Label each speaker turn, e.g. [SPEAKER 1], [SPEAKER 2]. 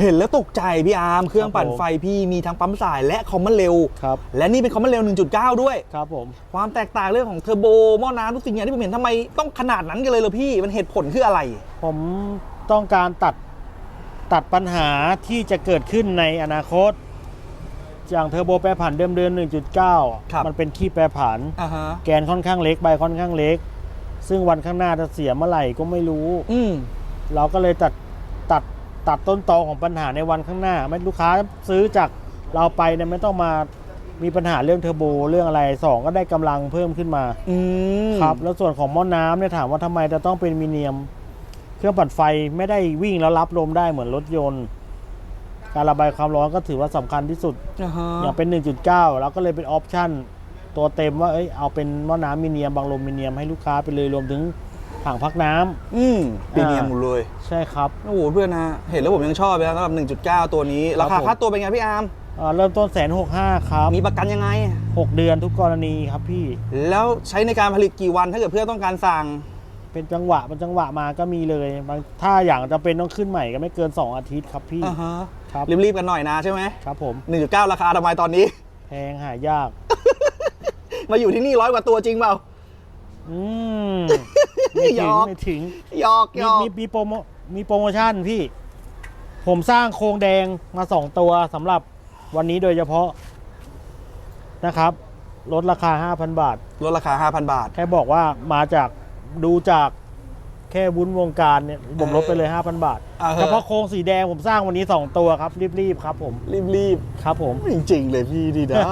[SPEAKER 1] เห็นแล้วตกใจพี่อาร์มเครื่องปั่น
[SPEAKER 2] ครับผม
[SPEAKER 1] ไฟพี่มีทั้งปั๊มสายและคอมมอนเร็ว
[SPEAKER 2] ครับ
[SPEAKER 1] และนี่เป็นคอมมอนเร็ว 1.9 ด้วย
[SPEAKER 2] ครับผม
[SPEAKER 1] ความแตกต่างเรื่องของเทอร์โบหม้อน้ำทุกสิ่งอย่างที่ผมเห็นทำไมต้องขนาดนั้นกันเลยเหรอพี่มันเหตุผลคืออะไร
[SPEAKER 2] ผมต้องการตัดตัดปัญหาที่จะเกิดขึ้นในอนาคตอย่างเทอร์โบแปรผันเดิมเดือน
[SPEAKER 1] ครับ
[SPEAKER 2] 1.9 มันเป็นขี้แปรผัน
[SPEAKER 1] อ่าฮะ
[SPEAKER 2] แกนค่อนข้างเล็กใบค่อนข้างเล็ก ซึ่งวันข้างหน้าจะเสียเมื่อไหร่ก็ไม่รู้
[SPEAKER 1] อืม
[SPEAKER 2] เราก็เลยตัดตัด ตัดต้นตอของปัญหาในวันข้างหน้า ไม่ลูกค้าซื้อจากเราไปเนี่ยไม่ต้องมามีปัญหาเรื่องเทอร์โบเรื่องอะไรสองก็ได้กำลังเพิ่มขึ้นมา
[SPEAKER 1] อืม
[SPEAKER 2] ครับ แล้วส่วนของหม้อน้ำเนี่ยถามว่าทำไมจะต้องเป็นมีเนียม เครื่องปั่นไฟไม่ได้วิ่งแล้วรับลมได้เหมือนรถยนต์ การระบายความร้อนก็ถือว่าสำคัญที่สุด
[SPEAKER 1] อ่าฮะ
[SPEAKER 2] อย่างเป็น 1.9แล้วก็เลยเป็นออปชั่นตัวเต็มว่า เอ้ย เอาเป็นหม้อน้ำมีเนียมบางลมมีเนียมให้ลูกค้าไปเลยรวมถึง ถังพักน้ำ
[SPEAKER 1] อืมปีเนียมหมดเลย
[SPEAKER 2] ใช่ครับ
[SPEAKER 1] โอ้โหเพื่อนนะเห็นแล้วผมยังชอบเลยนะสำหรับ 1.9 ตัวนี้ ราคา
[SPEAKER 2] ผม
[SPEAKER 1] ค่าตัวเป็นไงพี่อาร์ม
[SPEAKER 2] อ่าเริ่มต้นแสนหกห้าครับ
[SPEAKER 1] มีประกันยังไง
[SPEAKER 2] หกเดือนทุกกรณีครับพี่
[SPEAKER 1] แล้วใช้ในการผลิตกี่วันถ้าเกิดเพื่อนต้องการสั่ง
[SPEAKER 2] เป็นจังหวะเป็นจังหวะมาก็มีเลยบางถ้าอย่างจะเป็นต้องขึ้นใหม่ก็ไม่เกิน 2 อาทิตย์ครับพี่
[SPEAKER 1] อ่าฮะ
[SPEAKER 2] ครับ
[SPEAKER 1] รีบๆกันหน่อยนะใช่ไหม
[SPEAKER 2] ครับผม
[SPEAKER 1] 1.9 ราคาทำไมตอนนี้
[SPEAKER 2] แพงหายาก
[SPEAKER 1] มาอยู่ที่นี่ร้อยกว่าตัวจริงเปล่า
[SPEAKER 2] อืม ไม่
[SPEAKER 1] หย
[SPEAKER 2] ถึง
[SPEAKER 1] อก
[SPEAKER 2] ไม่ถึง
[SPEAKER 1] หยอกห
[SPEAKER 2] มี
[SPEAKER 1] ยอก
[SPEAKER 2] มีมีโปรโมมีโปรโมชั่นพี่ ผมสร้างโครงแดงมาสองตัวสำหรับวันนี้โดยเฉพาะนะครับ ลดราคา 5,000 บาท
[SPEAKER 1] ลดราคา 5,000 บาท
[SPEAKER 2] แค่บอกว่ามาจากดูจากแค่วุ้นวงการเนี่ยผมลดไปเลย 5,000 บาท
[SPEAKER 1] อ่าฮะ
[SPEAKER 2] เฉพาะโครงสีแดงผมสร้างวันนี้ 2 ตัวครับ รีบๆครับผม
[SPEAKER 1] รีบ
[SPEAKER 2] ครับผม
[SPEAKER 1] ๆ จริง ๆ เลยพี่ดีนะ